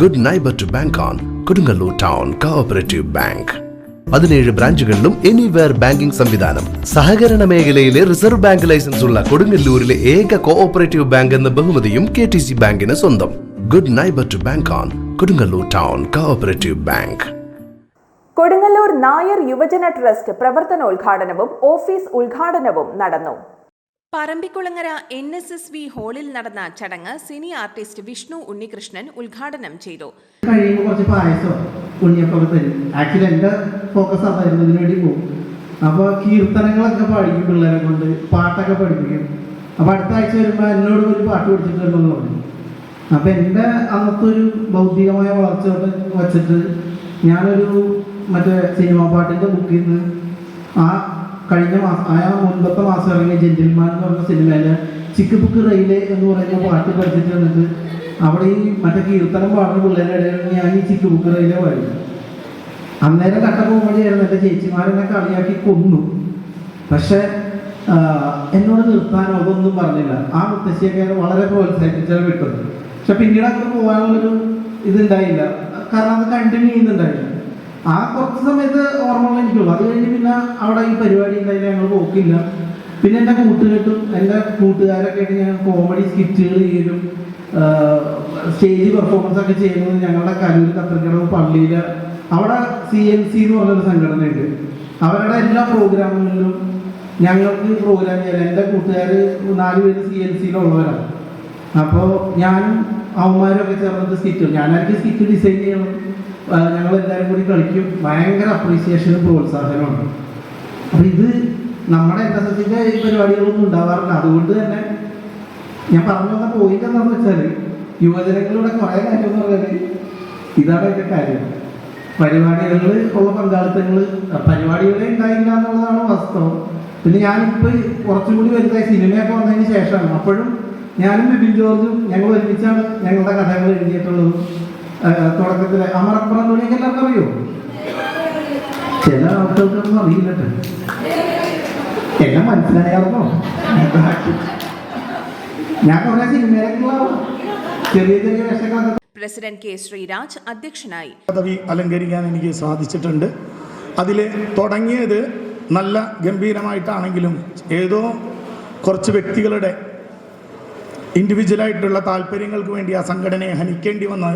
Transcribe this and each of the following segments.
Good neighbour to bank on Kodungallur town cooperative bank പതിനേഴ് ബ്രാഞ്ചുകളിലും anywhere banking സംവിധാനം. സഹകരണ മേഖലയിലെ റിസർവ് ബാങ്ക് ലൈസൻസ് ഉള്ള കൊടുങ്ങല്ലൂരിലെ ഏക കോഓപ്പറേറ്റീവ് ബാങ്ക് എന്ന ബഹുമതിയും കെ ടി സി ബാങ്കിന് സ്വന്തം. Good neighbour to bank on Kodungallur town cooperative bank Kodungallur Nair യുവജന ട്രസ്റ്റ് പ്രവർത്തനോദ്ഘാടനവും ഓഫീസ് ഉദ്ഘാടനവും നടന്നു. Parambikulangara N S S V ഹാളിൽ നടന്ന ചടങ്ങ് സിനി ആർട്ടിസ്റ്റ് വിഷ്ണു ഉണ്ണികൃഷ്ണൻ ഉദ്ഘാടനം ചെയ്തു. കഴിയുമ്പോൾ കുറച്ച് പായസം ഉണ്ണിയൊക്കെ തരും. ആക്ച്വലി എന്റെ ഫോക്കസ് അതായിരുന്നു വേണ്ടി പോകും. അപ്പോൾ കീർത്തനങ്ങളൊക്കെ പാടിക്കും പിള്ളേരെ കൊണ്ട്. പാട്ടൊക്കെ പഠിപ്പിക്കും. അപ്പോൾ അടുത്ത ആഴ്ച വരുമ്പോൾ എന്നോട് ഒരു പാട്ട് പഠിച്ചിട്ടുണ്ടെന്ന് പറഞ്ഞു. അപ്പോൾ എന്റെ അന്നത്തെ ഒരു ഭൗതികമായ വളർച്ച വച്ചിട്ട് ഞാനൊരു മറ്റേ സിനിമാ പാട്ടിന്റെ ബുക്കിൽ നിന്ന് ആ കഴിഞ്ഞ മാസം ആ മുൻപത്തെ മാസം ഇറങ്ങിയ ജെന്റിൽമാൻ എന്ന് പറഞ്ഞ സിനിമയിൽ ചിക്ക് ബുക്ക് റെയിലേ എന്ന് പറയുന്ന പാട്ട് പഠിച്ചിട്ട് വന്നിട്ട് അവിടെ ഈ മറ്റേ കീർത്തനം പാടുന്ന പിള്ളേരുടെ ഇടയിൽ ഞാൻ ഈ ചിക്ക് ബുക്ക് റെയിലേ പാടി അന്നേരം കട്ട കോമഡിയായിരുന്നു. എന്റെ ചേച്ചിമാരെന്നെ കളിയാക്കി കൊന്നു. പക്ഷെ എന്നോട് നിർത്താനോ അതൊന്നും പറഞ്ഞില്ല. ആ മുത്തശ്ശിയൊക്കെ വളരെ പ്രോത്സാഹിപ്പിച്ചാൽ വിട്ടത്. പക്ഷെ പിന്നീട് അങ്ങ് പോകാനുള്ളൊരു ഇതുണ്ടായില്ല. കാരണം അത് കണ്ടിന്യൂ ചെയ്യുന്നുണ്ടായില്ല. ആ കുറച്ച് സമയത്ത് ഓർമ്മകൾ എനിക്കുള്ളൂ അത് കഴിഞ്ഞ് പിന്നെ അവിടെ ഈ പരിപാടി ഉണ്ടായില്ല ഞങ്ങൾ പോക്കില്ല പിന്നെ എന്റെ കൂട്ടുകെട്ടും എന്റെ കൂട്ടുകാരൊക്കെ ആയിട്ട് ഞങ്ങൾ കോമഡി സ്കിറ്റുകൾ ചെയ്യലും സ്റ്റേജ് പെർഫോമൻസ് ഒക്കെ ചെയ്യുന്നത് ഞങ്ങളുടെ കലൂർ കത്തർക്കടവ് പള്ളിയിൽ അവിടെ സി എൻ സി എന്ന് പറഞ്ഞൊരു സംഘടനയുണ്ട്. അവരുടെ എല്ലാ പ്രോഗ്രാമുകളിലും ഞങ്ങൾക്ക് പ്രോഗ്രാം ചെയ്യാൻ എന്റെ കൂട്ടുകാർ നാല് പേര് സി എൻ സിയിലുള്ളവരാണ് അപ്പോൾ ഞാനും അവന്മാരൊക്കെ ചേർന്നിട്ട് സ്കിറ്റ് ഞാനായിരിക്കും സ്കിറ്റ് ഡിസൈൻ ചെയ്യണം ആ, ഞങ്ങളെല്ലാവരും കൂടി കളിക്കും. ഭയങ്കര അപ്രീസിയേഷനും പ്രോത്സാഹനമാണ് അപ്പം ഇത് നമ്മുടെ എൻ എസ് എസിന്റെ ഈ പരിപാടികളൊന്നും ഉണ്ടാവാറില്ല. അതുകൊണ്ട് തന്നെ ഞാൻ പറഞ്ഞു വന്ന പോയിന്റ് എന്താണെന്ന് വെച്ചാൽ യുവജനങ്ങളുടെ കുറേ കാര്യം എന്ന് പറഞ്ഞാൽ ഇതാണ് എന്റെ കാര്യം. പരിപാടികളിൽ ഉള്ള പങ്കാളിത്തങ്ങൾ പരിപാടികളെ ഉണ്ടായില്ല എന്നുള്ളതാണ് വാസ്തവം. പിന്നെ ഞാനിപ്പോൾ കുറച്ചും കൂടി വലുതായി സിനിമയൊക്കെ വന്നതിന് ശേഷമാണ്. അപ്പോഴും ഞാനും ബിബിൻ ജോർജും ഞങ്ങൾ ഒരുമിച്ചാണ് ഞങ്ങളുടെ കഥകൾ എഴുതിയിട്ടുള്ളതും. തുടക്കത്തിൽ അമറപ്പുറം തുണിയൊക്കെ എല്ലാവർക്കും അറിയോ? ചില ആൾക്കാർക്കൊന്നും അറിയില്ലട്ടെ. എന്നെ മനസ്സിലായാലോ? ഞാൻ കുറെ സിനിമയിലേക്കുള്ള ചെറിയ ചെറിയ വേഷങ്ങളൊക്കെ പ്രസിഡന്റ് കെ ശ്രീരാജ് അധ്യക്ഷനായി. പദവി അലങ്കരിക്കാൻ എനിക്ക് സാധിച്ചിട്ടുണ്ട്. അതിൽ തുടങ്ങിയത് നല്ല ഗംഭീരമായിട്ടാണെങ്കിലും ഏതോ കുറച്ച് വ്യക്തികളുടെ ഇൻഡിവിജ്വലായിട്ടുള്ള താല്പര്യങ്ങൾക്ക് വേണ്ടി ആ സംഘടനയെ ഹനിക്കേണ്ടി വന്ന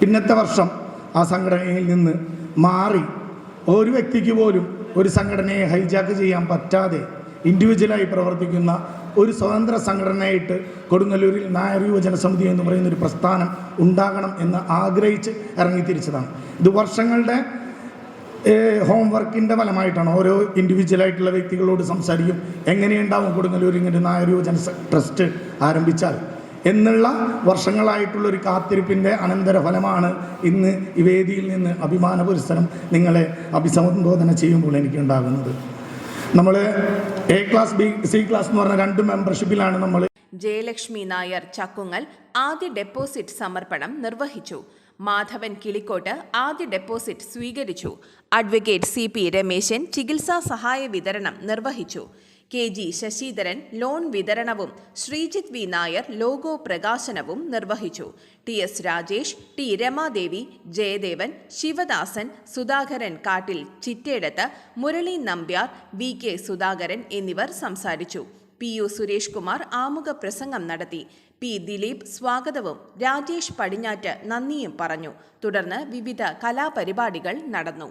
പിന്നത്തെ വർഷം ആ സംഘടനയിൽ നിന്ന് മാറി ഒരു വ്യക്തിക്ക് പോലും ഒരു സംഘടനയെ ഹൈജാക്ക് ചെയ്യാൻ പറ്റാതെ ഇൻഡിവിജ്വലായി പ്രവർത്തിക്കുന്ന ഒരു സ്വതന്ത്ര സംഘടനയായിട്ട് കൊടുങ്ങല്ലൂരിൽ നായർ യുവജന സമിതി എന്ന് പറയുന്ന ഒരു പ്രസ്ഥാനം ഉണ്ടാകണം എന്ന് ആഗ്രഹിച്ച് ഇറങ്ങിത്തിരിച്ചതാണ്. ഇത് വർഷങ്ങളുടെ ഹോംവർക്കിന്റെ ഫലമായിട്ടാണ് ഓരോ ഇൻഡിവിജ്വലായിട്ടുള്ള വ്യക്തികളോട് സംസാരിക്കും എങ്ങനെയുണ്ടാവും കൊടുങ്ങല്ലൂർ ഇങ്ങനെ നായർ യുവജന ട്രസ്റ്റ് ആരംഭിച്ചാൽ. എന്നുള്ള വർഷങ്ങളായിട്ടുള്ള ഒരു കാത്തിരിപ്പിന്റെ അനന്തരഫലമാണ് ഇന്ന് ഈ വേദിയിൽ നിന്ന് അഭിമാന പുരസ്സരം നിങ്ങളെ അഭിസംബോധന ചെയ്യുമ്പോൾ എനിക്കുണ്ടാകുന്നത്. നമ്മൾ A class B C class എന്ന് പറഞ്ഞ രണ്ട് മെമ്പർഷിപ്പിലാണ് നമ്മൾ ജയലക്ഷ്മി നായർ ചക്കുങ്ങൽ ആദ്യ ഡെപ്പോസിറ്റ് സമർപ്പണം നിർവഹിച്ചു. മാധവൻ കിളിക്കോട്ട് ആദ്യ ഡെപ്പോസിറ്റ് സ്വീകരിച്ചു. അഡ്വക്കേറ്റ് സി പി രമേശൻ ചികിത്സാ സഹായ വിതരണം നിർവഹിച്ചു. കെ ജി ശശിധരൻ ലോൺ വിതരണവും ശ്രീജിത് വി നായർ ലോഗോ പ്രകാശനവും നിർവഹിച്ചു. T S Rajesh T Ramadevi Jayadevan Sivadasan Sudhakaran Kattil Chittedath Murali Nambiar V K Sudhakaran എന്നിവർ സംസാരിച്ചു. പി യു സുരേഷ് കുമാർ ആമുഖ പ്രസംഗം നടത്തി. പി ദിലീപ് സ്വാഗതവും രാജേഷ് പടിഞ്ഞാറ്റ് നന്ദിയും പറഞ്ഞു. തുടർന്ന് വിവിധ കലാപരിപാടികൾ നടന്നു.